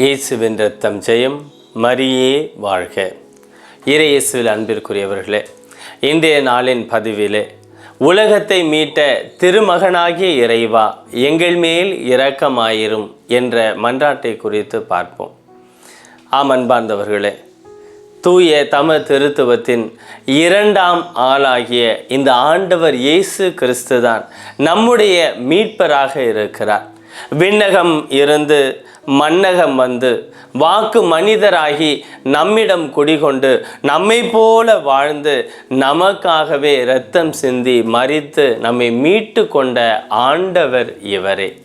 இயேசுவின் ரத்தம் ஜெயம் மரியே வாழ்க. இறையேசுவில் அன்பிற்குரியவர்களே இன்றைய நாளின் பதிவிலே உலகத்தை மீட்ட திருமகனாகிய இறைவா எங்கள் மேல் இரக்கமாயிரும் என்ற மன்றாட்டை குறித்து பார்ப்போம். ஆம் அன்பார்ந்தவர்களே தூய தம திருத்துவத்தின் இரண்டாம் ஆளாகிய இந்த ஆண்டவர் இயேசு கிறிஸ்து தான் நம்முடைய மீட்பராக இருக்கிறார். விண்ணகம் இருந்து மன்னகம் வந்து வாக்கு மனிதராகி நம்மிடம் குடிகொண்டு நம்மை போல வாழ்ந்து நமக்காகவே இரத்தம் சிந்தி மறித்து நம்மை மீட்டு கொண்ட ஆண்டவர் இவரே.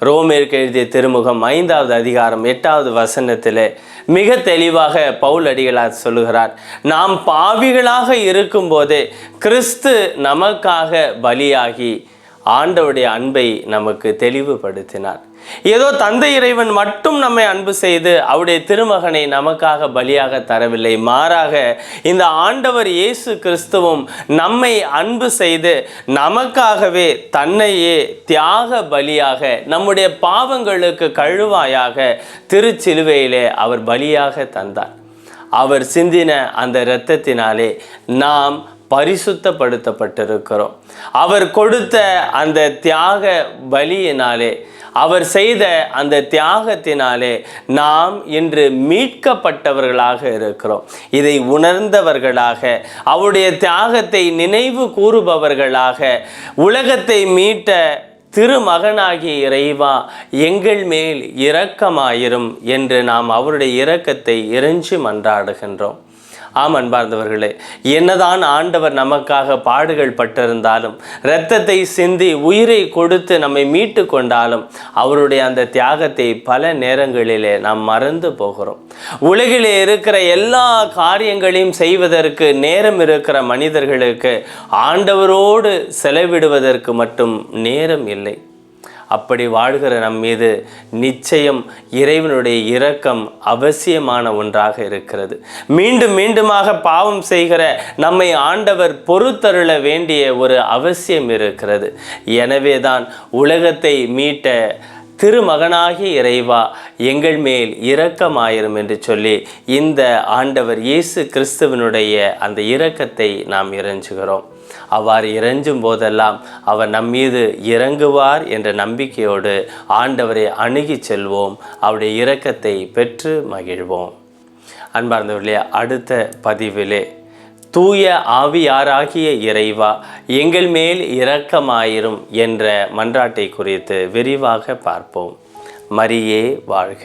ரோமேற்கு எழுதிய திருமுகம் ஐந்தாவது அதிகாரம் எட்டாவது வசனத்தில் மிக தெளிவாக பவுல் அடிகளார் சொல்லுகிறார் நாம் பாவிகளாக இருக்கும்போதே கிறிஸ்து நமக்காக பலியாகி ஆண்டவுடைய அன்பை நமக்கு தெளிவுபடுத்தினார். ஏதோ தந்தை இறைவன் மட்டும் நம்மை அன்பு செய்து அவருடைய திருமகனை நமக்காக பலியாக தரவில்லை. மாறாக இந்த ஆண்டவர் இயேசு கிறிஸ்துவும் நம்மை அன்பு செய்து நமக்காகவே தன்னையே தியாக பலியாக நம்முடைய பாவங்களுக்கு கழுவாயாக திருச்சிலுவையிலே அவர் பலியாக தந்தார். அவர் சிந்தின அந்த இரத்தத்தினாலே நாம் பரிசுத்தப்படுத்தப்பட்டிருக்கிறோம். அவர் கொடுத்த அந்த தியாக பலியினாலே அவர் செய்த அந்த தியாகத்தினாலே நாம் இன்று மீட்கப்பட்டவர்களாக இருக்கிறோம். இதை உணர்ந்தவர்களாக அவருடைய தியாகத்தை நினைவு கூறுபவர்களாக உலகத்தை மீட்ட திருமகனாகிய இறைவா எங்கள் மேல் இரக்கமாயிரும் என்று நாம் அவருடைய இரக்கத்தை இறைஞ்சி மன்றாடுகின்றோம் ஆம் அன்பார்ந்தவர்களே. என்னதான் ஆண்டவர் நமக்காக பாடுகள் பட்டிருந்தாலும் இரத்தத்தை சிந்தி உயிரை கொடுத்து நம்மை மீட்டு கொண்டாலும் அவருடைய அந்த தியாகத்தை பல நேரங்களிலே நாம் மறந்து போகிறோம். உலகிலே இருக்கிற எல்லா காரியங்களையும் செய்வதற்கு நேரம் இருக்கிற மனிதர்களுக்கு ஆண்டவரோடு செலவிடுவதற்கு மட்டும் நேரம் இல்லை. அப்படி வாழ்கிற நம் மீது நிச்சயம் இறைவனுடைய இரக்கம் அவசியமான ஒன்றாக இருக்கிறது. மீண்டும் மீண்டுமாக பாவம் செய்கிற நம்மை ஆண்டவர் பொறுத்தருள வேண்டிய ஒரு அவசியம் இருக்கிறது. எனவே தான் உலகத்தை மீட்ட திருமகனாகி இறைவா எங்கள் மேல் இரக்கமாயிரும் என்று சொல்லி இந்த ஆண்டவர் இயேசு கிறிஸ்துவனுடைய அந்த இரக்கத்தை நாம் இறைஞ்சுகிறோம். அவ்வாறு இறைஞ்சும் போதெல்லாம் அவர் நம்மீது இறங்குவார் என்ற நம்பிக்கையோடு ஆண்டவரை அணுகி செல்வோம். அவருடைய இரக்கத்தை பெற்று மகிழ்வோம். அன்பார்ந்தவர்களே அடுத்த பதிவிலே தூய ஆவியாராகிய இறைவா எங்கள் மேல் இரக்கமாயிரும் என்ற மன்றாட்டை குறித்து விரிவாக பார்ப்போம். மரியே வாழ்க.